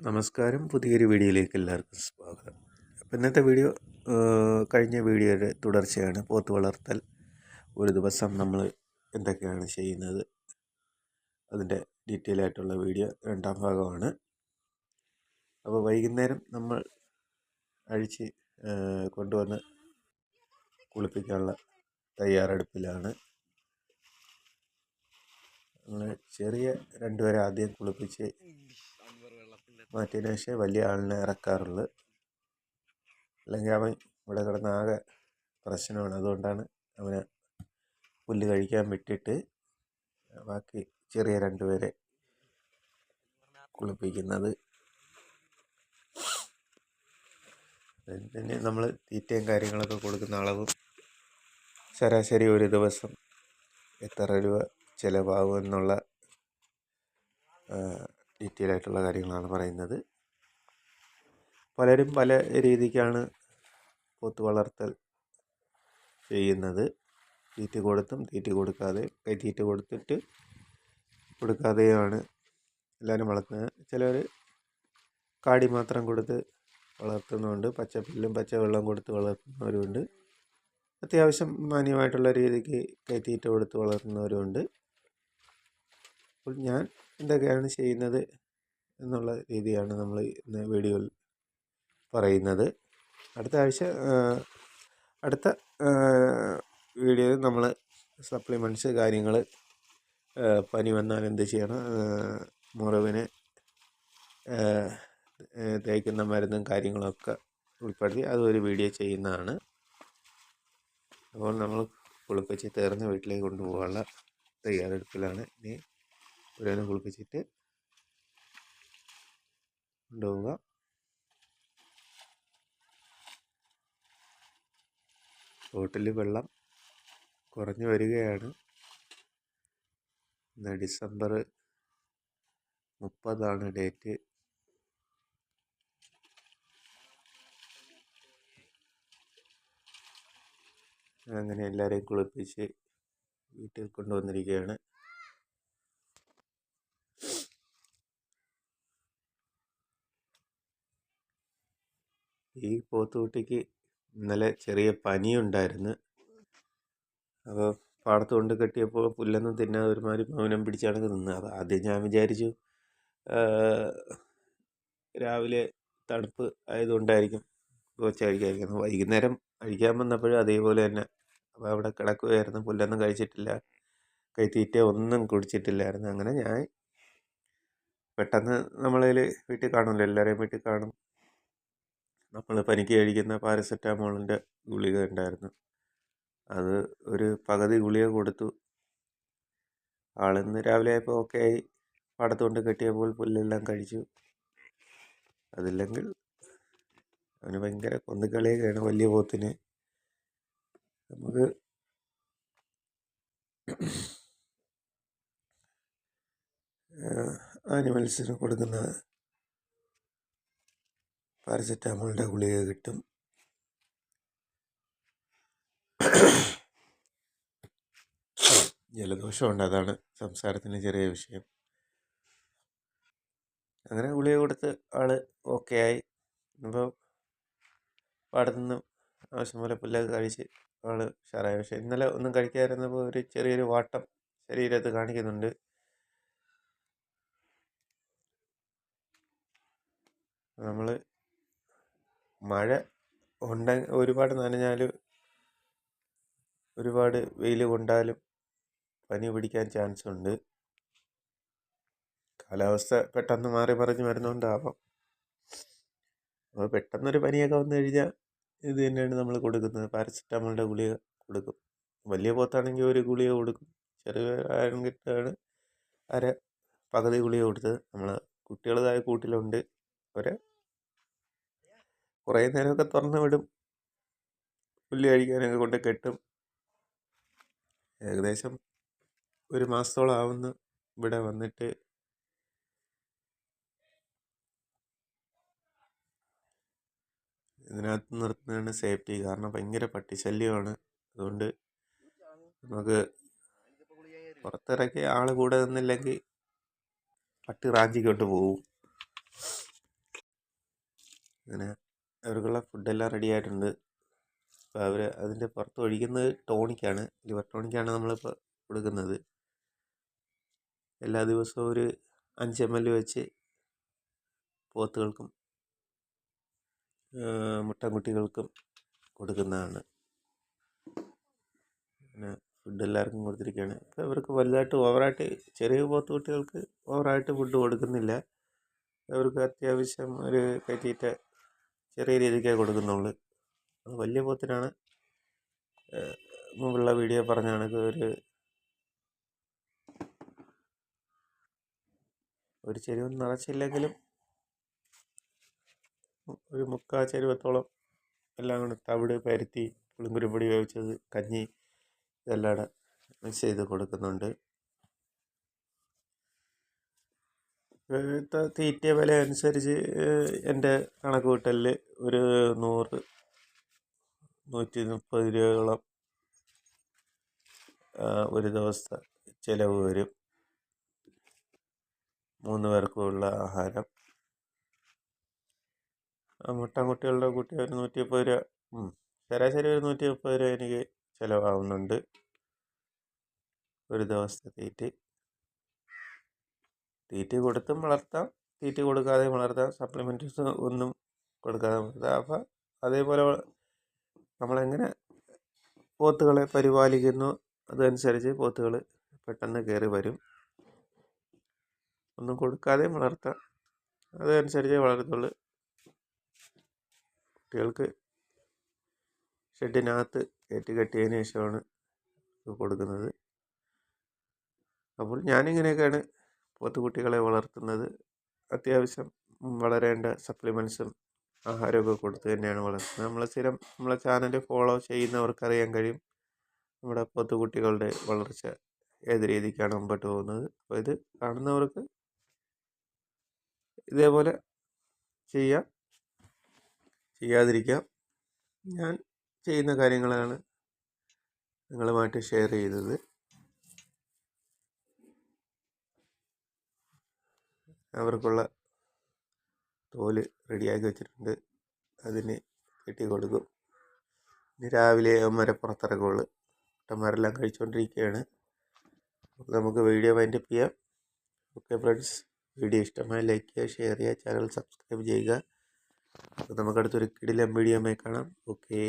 നമസ്കാരം. പുതിയൊരു വീഡിയോയിലേക്ക് എല്ലാവർക്കും സ്വാഗതം. അപ്പം ഇന്നത്തെ വീഡിയോ കഴിഞ്ഞ വീഡിയോയുടെ തുടർച്ചയാണ്. പോത്ത് വളർത്തൽ. ഒരു ദിവസം നമ്മൾ എന്തൊക്കെയാണ് ചെയ്യുന്നത്? അതിന്റെ ഡീറ്റെയിൽ ആയിട്ടുള്ള വീഡിയോ രണ്ടാം ഭാഗമാണ്. അപ്പോൾ വൈകുന്നേരം നമ്മൾ അഴിച്ച് കൊണ്ടുവന്ന് കുളിപ്പിക്കാനുള്ള തയ്യാറെടുപ്പിലാണ്. നമ്മൾ ചെറിയ രണ്ടുപേരെ ആദ്യം കുളിപ്പിച്ച് മാറ്റിയതിന് ശേഷം വലിയ ആളിനെ ഇറക്കാറുള്ളൂ. അല്ലെങ്കിൽ അവൻ ഇവിടെ കിടന്ന ആകെ പ്രശ്നമാണ്. അതുകൊണ്ടാണ് അവനെ പുല്ല് കഴിക്കാൻ വിട്ടിട്ട് ബാക്കി ചെറിയ രണ്ടുപേരെ കുളിപ്പിക്കുന്നത്. പിന്നെ നമ്മൾ തീറ്റയും കാര്യങ്ങളൊക്കെ കൊടുക്കുന്ന അളവും ശരാശരി ഒരു ദിവസം എത്ര രൂപ ചിലവാകും എന്നുള്ള ഡീറ്റെയിൽ ആയിട്ടുള്ള കാര്യങ്ങളാണ് പറയുന്നത്. പലരും പല രീതിക്കാണ് പോത്ത് വളർത്തൽ ചെയ്യുന്നത്. തീറ്റ കൊടുത്തും തീറ്റ കൊടുക്കാതെ തീറ്റ കൊടുത്തിട്ട് കൊടുക്കാതെയാണ് എല്ലാവരും വളർത്തുന്നത്. ചിലർ കാടി മാത്രം കൊടുത്ത് വളർത്തുന്നുണ്ട്. പച്ചപ്പുല്ലും പച്ചവെള്ളം കൊടുത്ത് വളർത്തുന്നവരുമുണ്ട് അത്യാവശ്യം മാന്യമായിട്ടുള്ള രീതിക്ക് കൈത്തീറ്റ കൊടുത്ത് വളർത്തുന്നവരുമുണ്ട് അപ്പോൾ ഞാൻ എന്തൊക്കെയാണ് ചെയ്യുന്നത് എന്നുള്ള രീതിയാണ് നമ്മൾ ഇന്ന് വീഡിയോയിൽ പറയുന്നത്. അടുത്ത ആഴ്ച അടുത്ത വീഡിയോയിൽ നമ്മൾ സപ്ലിമെന്റ്സ് കാര്യങ്ങൾ പനി വന്നാൽ എന്ത് ചെയ്യണം മുറിവിന് തേക്കുന്ന മരുന്നും കാര്യങ്ങളൊക്കെ ഉൾപ്പെടുത്തി അതൊരു വീഡിയോ ചെയ്യുന്നതാണ്. അപ്പോൾ നമ്മൾ കുളിപ്പിച്ച് തീർന്ന് വീട്ടിലേക്ക് കൊണ്ടുപോകാനുള്ള തയ്യാറെടുപ്പിലാണ്. ഇനി ഓരോന്ന് കുളിപ്പിച്ചിട്ട് കൊണ്ടുപോവുക. തോട്ടിൽ വെള്ളം കുറഞ്ഞു വരികയാണ്. ഇന്ന് ഡിസംബർ മുപ്പതാണ് ഡേറ്റ് അങ്ങനെ എല്ലാവരെയും കുളിപ്പിച്ച് വീട്ടിൽ കൊണ്ടുവന്നിരിക്കുകയാണ്. ഈ പോത്തുകുട്ടിക്ക് ഇന്നലെ ചെറിയ പനിയുണ്ടായിരുന്നു. അപ്പോൾ പാടത്ത് കൊണ്ട് കെട്ടിയപ്പോൾ പുല്ലൊന്നും തിന്നാതെ ഒരുമാതിരി മൗനം പിടിച്ചാണ് നിന്നത് അത് ആദ്യം ഞാൻ വിചാരിച്ചു രാവിലെ തണുപ്പ് ആയതുകൊണ്ടായിരിക്കും കൊച്ച കഴിക്കാതിരിക്കുന്നത്. വൈകുന്നേരം കഴിക്കാൻ വന്നപ്പോഴും അതേപോലെ തന്നെ. അപ്പോൾ അവിടെ കിടക്കുകയായിരുന്നു പുല്ലൊന്നും കഴിച്ചിട്ടില്ല. കൈത്തീറ്റ ഒന്നും കുടിച്ചിട്ടില്ലായിരുന്നു. അങ്ങനെ ഞാൻ പെട്ടെന്ന് നമ്മളതിൽ വീട്ടിൽ കാണുമല്ലോ എല്ലാവരെയും വീട്ടിൽ കാണും. നമ്മൾ പനിക്ക് കഴിക്കുന്ന പാരസെറ്റാമോളിന്റെ ഗുളിക ഉണ്ടായിരുന്നു. അത് ഒരു പകുതി ഗുളിക കൊടുത്തു. ആളിന്ന് രാവിലെ ആയപ്പോൾ ഓക്കെ ആയി. പടത്തുകൊണ്ട് കെട്ടിയപ്പോൾ പുല്ലെല്ലാം കഴിച്ചു. അതില്ലെങ്കിൽ അവന് ഭയങ്കര കൊന്നുകളിയൊക്കെയാണ് വലിയ പോത്തിന്. നമുക്ക് ആനിമൽസിന് കൊടുക്കുന്ന പാരസെറ്റാമോളിന്റെ ഗുളിക കിട്ടും. ജലദോഷമുണ്ട് അതാണ് സംസാരത്തിന് ചെറിയ വിഷയം. അങ്ങനെ ഗുളിക കൊടുത്ത് ആൾ ഓക്കെ ആയി ഇപ്പോൾ പാടത്തുനിന്ന് ആവശ്യം പോലെ പുല്ലൊക്കെ കഴിച്ച് ആൾ ഉഷാറായി. പക്ഷേ ഇന്നലെ ഒന്നും കഴിക്കാതിരുന്നപ്പോൾ ഒരു ചെറിയൊരു വാട്ടം ശരീരത്ത് കാണിക്കുന്നുണ്ട്. നമ്മൾ മഴ ഉണ്ട ഒരുപാട് നനഞ്ഞാൽ ഒരുപാട് വെയിൽ കൊണ്ടാലും പനി പിടിക്കാൻ ചാൻസ് ഉണ്ട്. കാലാവസ്ഥ പെട്ടെന്ന് മാറി മറിഞ്ഞ് വരുന്നതുകൊണ്ടാവാം അപ്പോൾ പെട്ടെന്നൊരു പനിയൊക്കെ വന്നു കഴിഞ്ഞാൽ ഇത് തന്നെയാണ് നമ്മൾ കൊടുക്കുന്നത്. പാരസെറ്റാമോളിന്റെ ഗുളിക കൊടുക്കും. വലിയ പോത്താണെങ്കിൽ ഒരു ഗുളിക കൊടുക്കും. ചെറിയ ആണെങ്കിട്ടാണ് അര പകുതി ഗുളിക കൊടുത്തത്. നമ്മൾ കുട്ടികളതായ കൂട്ടിലുണ്ട്. അവരെ കുറേ നേരമൊക്കെ തുറന്ന് വിടും. പുല്ല് കഴിക്കാനൊക്കെ കൊണ്ട് കെട്ടും. ഏകദേശം ഒരു മാസത്തോളം ഇവിടെ വന്നിട്ട്. ഇതിനകത്ത് നിർത്തുന്നതാണ് സേഫ്റ്റി കാരണം ഭയങ്കര പട്ടിശല്യമാണ്. അതുകൊണ്ട് നമുക്ക് പുറത്തിറക്കി ആൾ കൂടെ നിന്നില്ലെങ്കിൽ പട്ടി റാഞ്ചിക്കൊണ്ട് പോകും. അങ്ങനെ അവർക്കുള്ള ഫുഡെല്ലാം റെഡി ആയിട്ടുണ്ട് അപ്പോൾ അവർ അതിന്റെ പുറത്ത് ഒഴിക്കുന്നത് ടോണിക്കാണ്. ലിവർ ടോണിക്കാണ് നമ്മളിപ്പോൾ കൊടുക്കുന്നത്. എല്ലാ ദിവസവും ഒരു അഞ്ച് എം എൽ വെച്ച് പോത്തുകൾക്കും മുട്ടൻകുട്ടികൾക്കും കൊടുക്കുന്നതാണ്. പിന്നെ ഫുഡ് എല്ലാവർക്കും കൊടുത്തിരിക്കുകയാണ് ഇപ്പോൾ ഇവർക്ക് വലുതായിട്ട് ഓവറായിട്ട് ചെറിയ പോത്ത് കുട്ടികൾക്ക് ഓവറായിട്ട് ഫുഡ് കൊടുക്കുന്നില്ല. അവർക്ക് അത്യാവശ്യം ഒരു കൈത്തീറ്റ ചെറിയ രീതിക്കേ കൊടുക്കുന്നുള്ളൂ. അത് വലിയ പോത്തിനാണ്. മുമ്പുള്ള വീഡിയോ പറഞ്ഞ കണക്ക് ഒരു ഒരു ചെരുവ് നിറച്ചില്ലെങ്കിലും ഒരു മുക്കാ ചെരുവത്തോളം എല്ലാം കൂടെ തവിട് പരുത്തി പുളിങ്കുരുപ്പൊടി വേവിച്ചത് കഞ്ഞി ഇതെല്ലാം മിക്സ് ചെയ്ത് കൊടുക്കുന്നുണ്ട്. തീറ്റ വില അനുസരിച്ച് എന്റെ കണക്ക് കൂട്ടലിൽ ഒരു നൂറ് നൂറ്റി മുപ്പത് രൂപയോളം ഒരു ദിവസത്തെ ചിലവ് വരും. മൂന്ന് പേർക്കുമുള്ള ആഹാരം. മുട്ടൻകുട്ടികളുടെ കുട്ടി ഒരു നൂറ്റി മുപ്പത് രൂപ ശരാശരി ഒരു നൂറ്റി മുപ്പത് രൂപ എനിക്ക് ചിലവാകുന്നുണ്ട്. ഒരു ദിവസത്തെ തീറ്റ. തീറ്റ കൊടുത്തും വളർത്താം തീറ്റ കൊടുക്കാതെ വളർത്താം സപ്ലിമെന്റ്സ് ഒന്നും കൊടുക്കാതെ വളർത്താം. അപ്പം അതേപോലെ നമ്മളെങ്ങനെ പോത്തുകളെ പരിപാലിക്കുന്നു അതനുസരിച്ച് പോത്തുകൾ പെട്ടെന്ന് കയറി വരും. ഒന്നും കൊടുക്കാതെ വളർത്താം അതനുസരിച്ച് വളർത്തുള്ളു. കുട്ടികൾക്ക് ഷെഡിനകത്ത് കയറ്റി കെട്ടിയതിന് ശേഷമാണ് കൊടുക്കുന്നത്. അപ്പോൾ ഞാനിങ്ങനെയൊക്കെയാണ് പോത്തുകുട്ടികളെ വളർത്തുന്നത് അത്യാവശ്യം വളരേണ്ട സപ്ലിമെൻസും ആഹാരമൊക്കെ കൊടുത്ത് തന്നെയാണ് വളർത്തുന്നത്. നമ്മൾ സ്ഥിരം നമ്മളെ ചാനൽ ഫോളോ ചെയ്യുന്നവർക്കറിയാൻ കഴിയും. നമ്മുടെ പോത്തുകുട്ടികളുടെ വളർച്ച ഏത് രീതിക്കാണ് മുമ്പോട്ട് പോകുന്നത്. അപ്പോൾ ഇത് കാണുന്നവർക്ക് ഇതേപോലെ ചെയ്യാം. ചെയ്യാതിരിക്കാം. ഞാൻ ചെയ്യുന്ന കാര്യങ്ങളാണ് നിങ്ങളുമായിട്ട് ഷെയർ ചെയ്തത്. അവർക്കുള്ള തോൽ റെഡിയാക്കി വെച്ചിട്ടുണ്ട്. അതിന് കെട്ടി കൊടുക്കും. ഇനി രാവിലെ അവന്മാരെ പുറത്തിറക്കുള്ളൂ കുട്ടന്മാരെല്ലാം കഴിച്ചുകൊണ്ടിരിക്കുകയാണ് നമുക്ക് വീഡിയോ വൈൻഡപ്പ് ചെയ്യാം. ഓക്കെ ഫ്രണ്ട്സ് വീഡിയോ ഇഷ്ടമായി ലൈക്ക് ചെയ്യുക ഷെയർ ചെയ്യുക ചാനൽ സബ്സ്ക്രൈബ് ചെയ്യുക. അപ്പോൾ നമുക്കടുത്തൊരു കിടിലം വീഡിയോ കാണാം. ഓക്കെ.